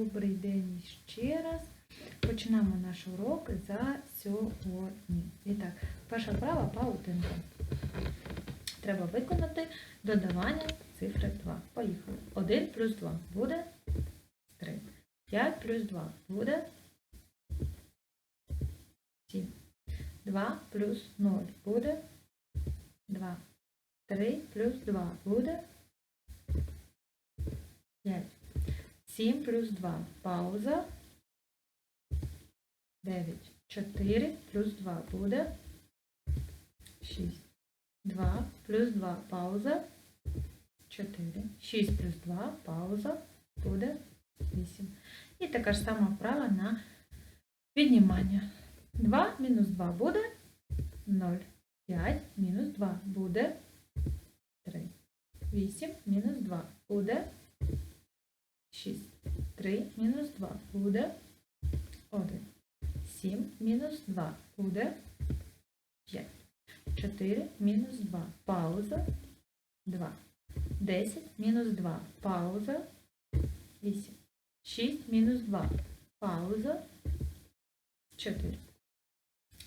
Добрий день ще раз. Починаємо наш урок за сьогодні. І так, перша вправа паутинка. Треба виконати додавання цифри 2. Поїхали. 1 плюс 2 буде 3. 5 плюс 2 буде 7. 2 плюс 0 буде 2. 3 плюс 2 буде 5. 7 плюс 2. Пауза. 9. 4 плюс 2 буде 6. 2 плюс 2 пауза. 4. 6 плюс 2 пауза буде 8. І така ж сама вправа на віднімання. 2 мінус 2 буде 0. 5 мінус 2 буде 3. 8 мінус 2 буде 6. 3 мінус 2 буде 1. 7 мінус 2 буде 5. 4 мінус 2 пауза 2. 10 мінус 2 пауза 8. 6 мінус 2 пауза 4.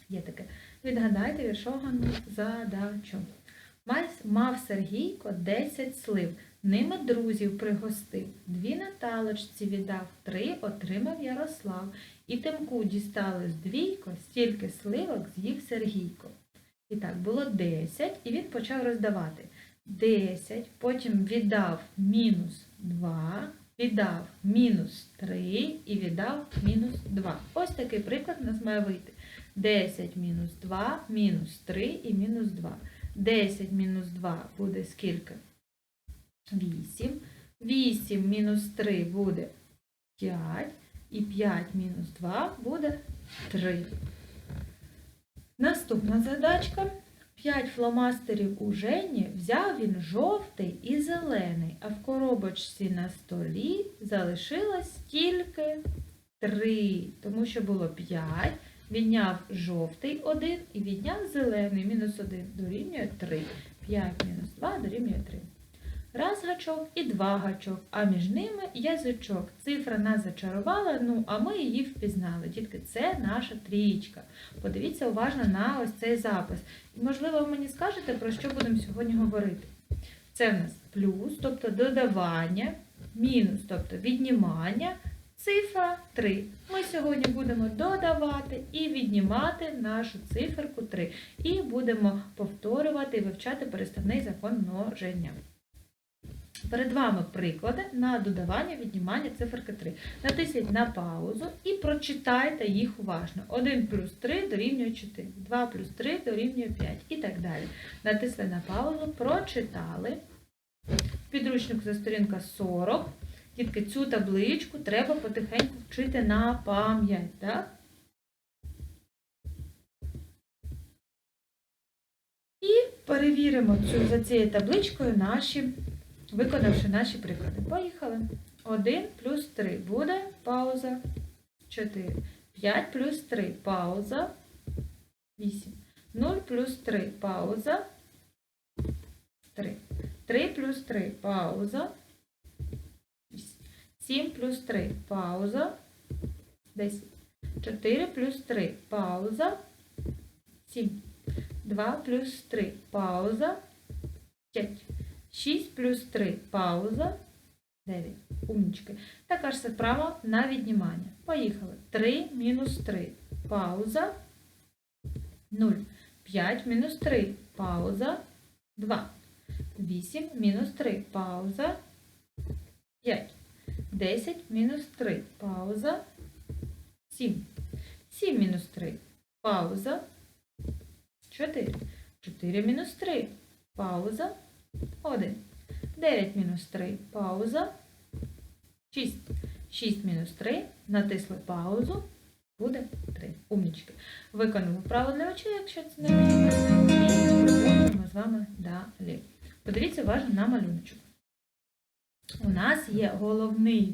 Є таке. Відгадайте віршовану задачу. Мав Сергійко 10 слив. Ними друзів пригостив. Дві Наталочці віддав, три отримав Ярослав. І Тимку дісталось двійко, стільки сливок з'їв Сергійко. І так, було 10, і він почав роздавати. 10, потім віддав мінус 2, віддав мінус 3 і віддав мінус 2. Ось такий приклад у нас має вийти. 10 мінус 2, мінус 3 і мінус 2. 10 мінус 2 буде скільки? 8. 8 мінус 3 буде 5. І 5 мінус 2 буде 3. Наступна задачка. 5 фломастерів у Жені взяв він жовтий і зелений, а в коробочці на столі залишилось тільки 3, тому що було 5. Відняв жовтий 1 і відняв зелений мінус 1 дорівнює 3. 5 мінус 2 дорівнює 3. Раз гачок і два гачок, а між ними язичок. Цифра нас зачарувала, ну а ми її впізнали. Дітки, це наша трієчка. Подивіться уважно на ось цей запис. І, можливо, ви мені скажете, про що будемо сьогодні говорити. Це в нас плюс, тобто додавання, мінус, тобто віднімання, цифра 3. Ми сьогодні будемо додавати і віднімати нашу циферку 3. І будемо повторювати і вивчати переставний закон множення. Перед вами приклади на додавання віднімання циферки 3. Натисніть на паузу і прочитайте їх уважно. 1 плюс 3 дорівнює 4, 2 плюс 3 дорівнює 5 і так далі. Натисли на паузу, прочитали. Підручник за сторінка 40. Тільки цю табличку треба потихеньку вчити на пам'ять. Так? І перевіримо цю, за цією табличкою наші виконавши наші приклади. Поїхали. 1 плюс 3 буде пауза 4. 5 плюс 3 пауза 8. 0 плюс 3 пауза 3. 3 плюс 3 пауза 8. 7 плюс 3 пауза 10. 4 плюс 3 пауза 7. 2 плюс 3 пауза 5. 6 плюс 3 пауза 9. Умнічки. Така ж справа на віднімання. Поїхали. 3 мінус 3 пауза 0. 5 мінус 3 пауза 2. 8 мінус 3 пауза 5. 10 мінус 3 пауза 7. 7 мінус 3 пауза 4. 4 мінус 3 пауза 1. 9 мінус 3 пауза. 6. 6 мінус 3. Натисли паузу. Буде 3. Умнічки. Виконуємо для очей, якщо це не мені. І продовжуємо з вами далі. Подивіться уважно на малюночок. У нас є головний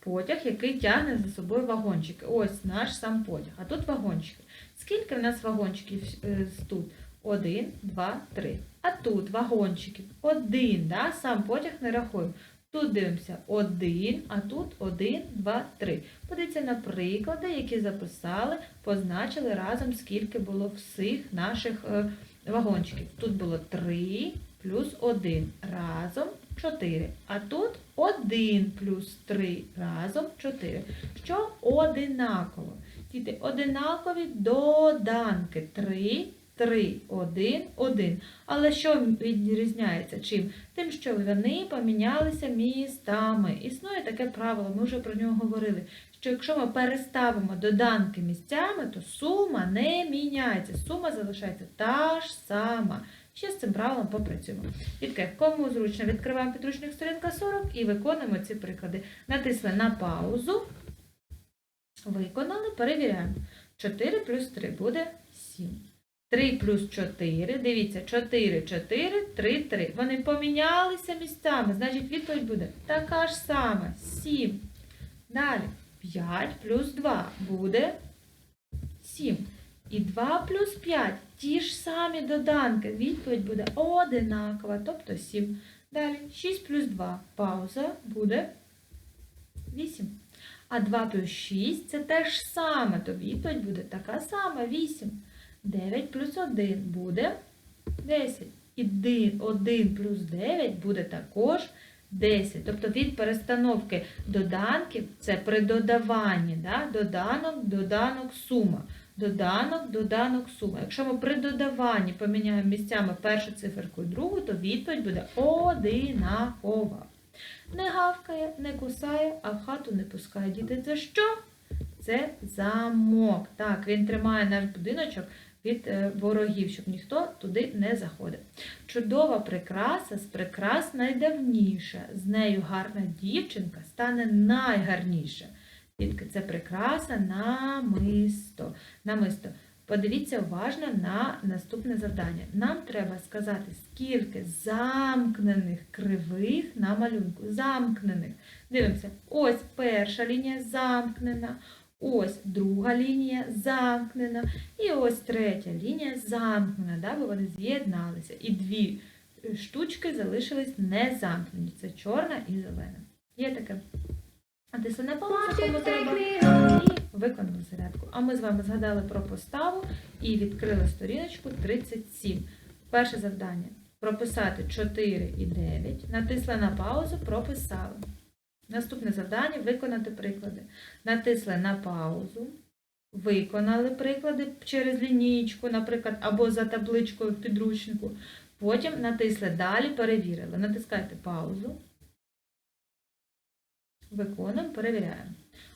потяг, який тягне за собою вагончики. Ось наш сам потяг. А тут вагончики. Скільки в нас вагончиків е, тут? Один, два, три. А тут вагончиків. Один, да? сам потяг не рахуємо. Тут дивимося 1, а тут 1, 2, 3. Подивіться на приклади, які записали, позначили разом, скільки було всіх наших е, вагончиків. Тут було 3 плюс 1 разом 4. А тут 1 плюс 3 разом 4. Що одинаково? Діти, одинакові доданки 3, 3, 1, 1. Але що відрізняється чим? Тим, що вони помінялися містами. Існує таке правило, ми вже про нього говорили, що якщо ми переставимо доданки місцями, то сума не міняється. Сума залишається та ж сама. Ще з цим правилом попрацюємо. Дітки, кому зручно відкриваємо підручник сторінка 40 і виконуємо ці приклади. Натисли на паузу. Виконали, перевіряємо. 4 плюс 3 буде 7. 3 плюс 4, дивіться, 4, 4, 3, 3. Вони помінялися місцями, значить відповідь буде така ж сама, 7. Далі 5 плюс 2 буде 7. І 2 плюс 5 ті ж самі доданки. Відповідь буде одинакова, тобто 7. Далі 6 плюс 2 пауза буде 8. А 2 плюс 6 це те ж саме, то відповідь буде така сама 8. 9 плюс 1 буде 10. І 1 плюс 9 буде також 10. Тобто від перестановки доданків це при додаванні. Да? Доданок, доданок, сума. Доданок, доданок, сума. Якщо ми при додаванні поміняємо місцями першу циферку і другу, то відповідь буде одинакова. Не гавкає, не кусає, а в хату не пускає. Діти, це що? Це замок. Так, він тримає наш будиночок від е, ворогів, щоб ніхто туди не заходив. Чудова прикраса з прикрас найдавніша. З нею гарна дівчинка стане найгарніша. Дітки, це прикраса намисто. намисто. Подивіться уважно на наступне завдання. Нам треба сказати, скільки замкнених кривих на малюнку. Замкнених. Дивимося, ось перша лінія замкнена, ось друга лінія замкнена, і ось третя лінія замкнена, да, бо вони з'єдналися. І дві штучки залишились незамкнені. Це чорна і зелена. Є таке. На паузу, кому треба, і виконали зарядку. А ми з вами згадали про поставу і відкрили сторіночку 37. Перше завдання прописати 4 і 9. Натисли на паузу, прописали. Наступне завдання виконати приклади. Натисли на паузу, виконали приклади через лінійку, наприклад, або за табличкою в підручнику. Потім натисли далі, перевірили. Натискайте паузу. Виконуємо, перевіряємо.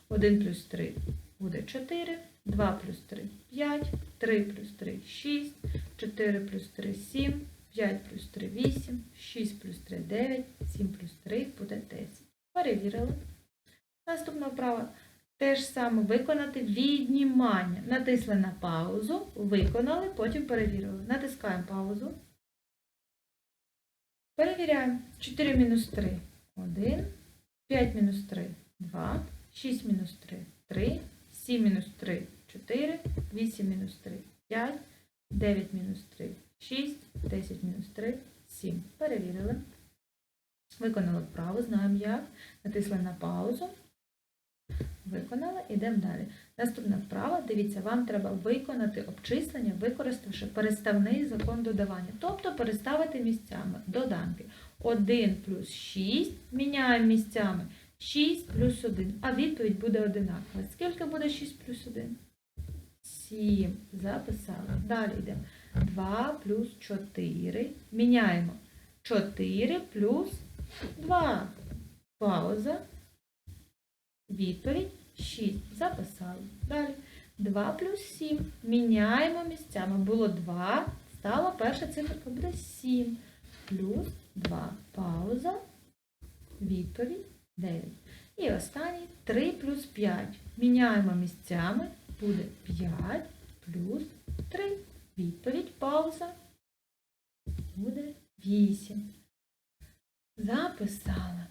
1 плюс 3 буде 4, 2 плюс 3 5, 3 плюс 3 6, 4 плюс 3 7, 5 плюс 3 8, 6 плюс 3 9, 7 плюс 3 буде 10. Перевірили. Наступна вправа. Те ж саме виконати віднімання. Натисли на паузу, виконали, потім перевірили. Натискаємо паузу. Перевіряємо. 4 мінус 3 1. 5 мінус 3 2, 6 мінус 3 3, 7 мінус 3 4, 8 мінус 3 5, 9 мінус 3 6, 10 мінус 3 7. Перевірили. Виконали вправу, знаємо як. Натисли на паузу. Виконали, йдемо далі. Наступна вправа, дивіться, вам треба виконати обчислення, використавши переставний закон додавання. Тобто переставити місцями доданки. 1 плюс 6 міняємо місцями 6 плюс 1, а відповідь буде одинакова. Скільки буде 6 плюс 1? 7. Записали. Далі йдемо. 2 плюс 4. Міняємо 4 плюс 2. Пауза. Відповідь 6. Записали. Далі. 2 плюс 7. Міняємо місцями. Було 2. Стала перша циферка буде 7. Плюс 2. Пауза. Відповідь 9. І останній 3 плюс 5. Міняємо місцями. Буде 5 плюс 3. Відповідь пауза. Буде 8. Записала.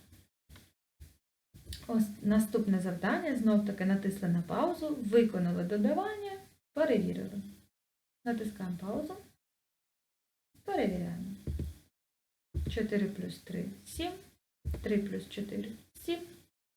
Ось наступне завдання. Знов таки натисли на паузу, виконали додавання, перевірили. Натискаємо паузу. Перевіряємо. 4 плюс 3 7. 3 плюс 4 7.